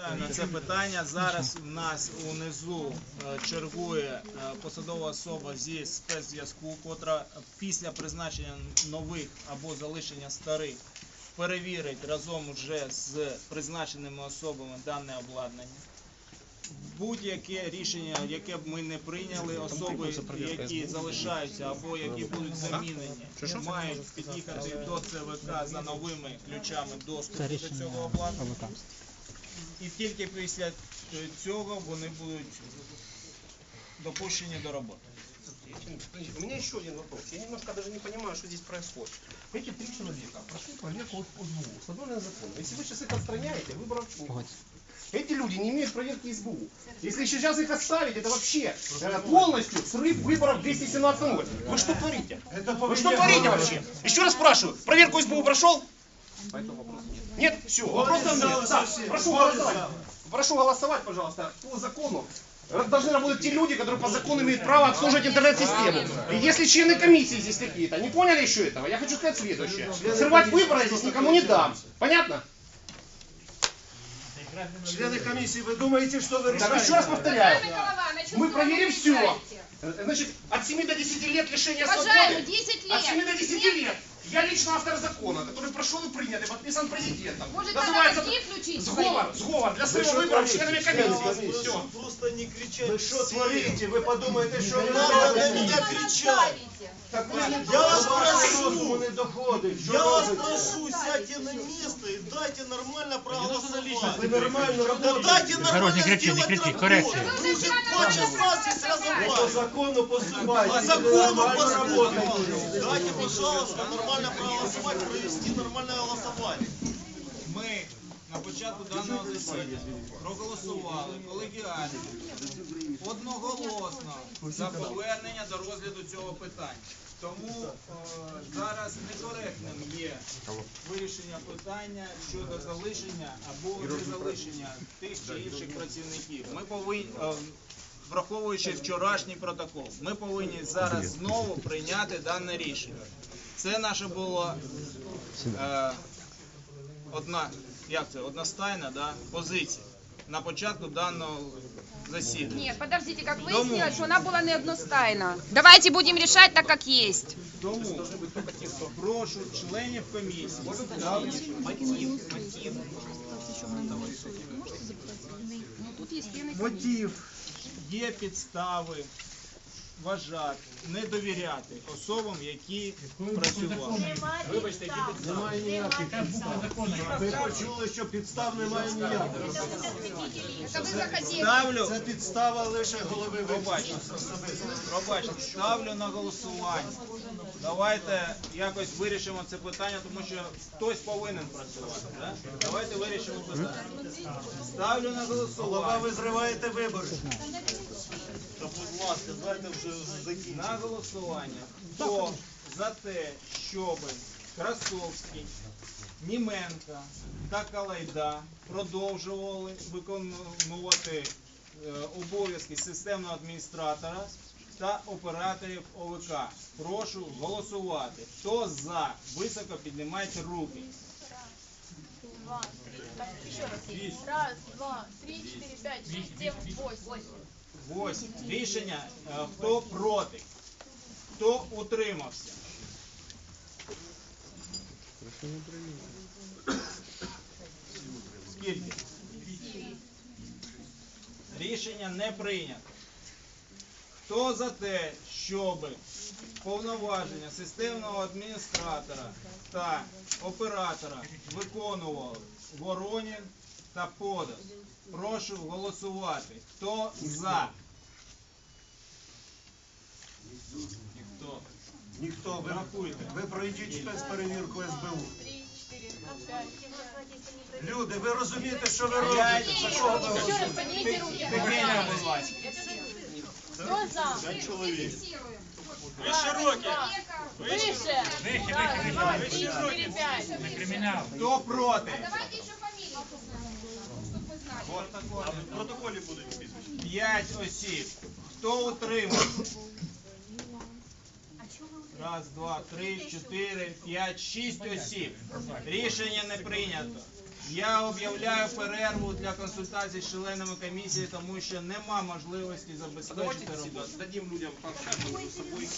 На це питання. Зараз у нас унизу е, чергує е, посадова особа зі спецзв'язку, котра після призначення нових або залишення старих перевірить разом вже з призначеними особами дане обладнання. Будь-яке рішення, яке б ми не прийняли, особи, які залишаються або які будуть замінені, мають під'їхати до ЦВК за новими ключами доступу до цього обладнання. І тільки після е, цього вони будуть допущені до роботи. У меня еще один вопрос. Я немножко даже не понимаю, что здесь происходит. Эти три человека прошли проверку от СБУ, соблюдая закон. Если вы сейчас их отстраняете, выборов нет. Эти люди не имеют проверки СБУ. Если сейчас их оставить, это вообще э, полностью срыв выборов в 217 году. Вы что творите? Вы что творите вообще? Еще раз спрашиваю, проверку СБУ прошел? Нет? Все, вопросов нет. Так, прошу голосовать. Прошу голосовать, пожалуйста, по закону. Должны работать те люди, которые по закону имеют право обслуживать интернет-систему. И если члены комиссии здесь какие-то не поняли еще этого, я хочу сказать следующее. Срывать выборы я здесь никому не дам. Понятно? Члены комиссии, вы думаете, что вы Так, решаете? еще раз повторяю. Мы проверим все. Значит, от 7 до 10 лет лишения Уважаемый, свободы. 10 От 7 лет. до 10 лет. Я лично автор закона, который прошел и принят, и подписан президентом. Может, Называется мозги включить сговор, сговор для своего выбора членами комиссии. Все. Просто не кричать. Вы что творите? Вы подумаете, что вы Надо на меня кричать. Так ви не Я вас прошу. не доходить. Що Я вас робите? прошу, сядьте на место и дайте нормально проголосовать. Ви нормально Да робите. дайте нормально не кричи, не сделать кричи, работу. коррекция. Вы уже два часа здесь По разобрали. закону. По закону нормально поступайте. Дайте, пожалуйста, нормально проголосовать, провести нормальное голосование. Початку даного засідання проголосували колегіально, одноголосно за повернення до розгляду цього питання. Тому е, зараз некоректним є вирішення питання щодо залишення або не залишення тих чи інших працівників. Ми повинні, е, враховуючи вчорашній протокол, ми повинні зараз знову прийняти дане рішення. Це наше було е, одна, як це, одностайна да, позиція на початку даного засідання. Нет, подождите, как Дому. выяснилось, что она была не одностайна. Давайте будем решать так, как есть. Тому прошу членів комісії ставлю- Ну, тут есть пены. мотив, є підстави вважати, не довіряти особам, які працювали. Немає ніяких підстав. Ви почули, що підстав немає ніяких. Ставлю, Це підстава лише голови пробачте, ставлю на голосування. Давайте якось вирішимо це питання, тому що хтось повинен працювати. Да? Давайте вирішимо питання. Ставлю на Голова, голосування. ви зриваєте вибори. Та, будь ласка, дайте вже закінчити. На голосування. Хто за те, щоб Красовський, Німенка та Калайда продовжували виконувати е, обов'язки системного адміністратора та операторів ОВК. Прошу голосувати. Хто за? Високо піднімайте руки. Раз два, три, четыре, пять, шесть, семь, восемь. Восемь. Рішення. Е, Хто проти? Хто утримався? Скільки? Рішення не прийнято. Хто за те, щоб повноваження системного адміністратора та оператора виконували Воронін та Подас? Прошу голосувати. Хто за? Ніхто. Ніхто, ви, Рахуйте. ви пройдіть спецперевірку СБУ. Три, четыре, пять. Люди, ви розумієте, що ви П'ять. робите? За кого ви Еще раз поднимите руки. Тихенько, будь ласка. Кто за? П'ять чоловік. Вище руки. Выше. Раз, два, три, четыре, пять. Кримінал. Хто проти? Давайте еще фамилии, чтобы мы знали. В протоколі будуть підписи. П'ять осіб. Хто утримався? Раз, два, три, чотири, п'ять, шість осіб. Рішення не прийнято. Я об'являю перерву для консультацій з членами комісії, тому що нема можливості забезпечити роботу. Дадим людям паршати, собою.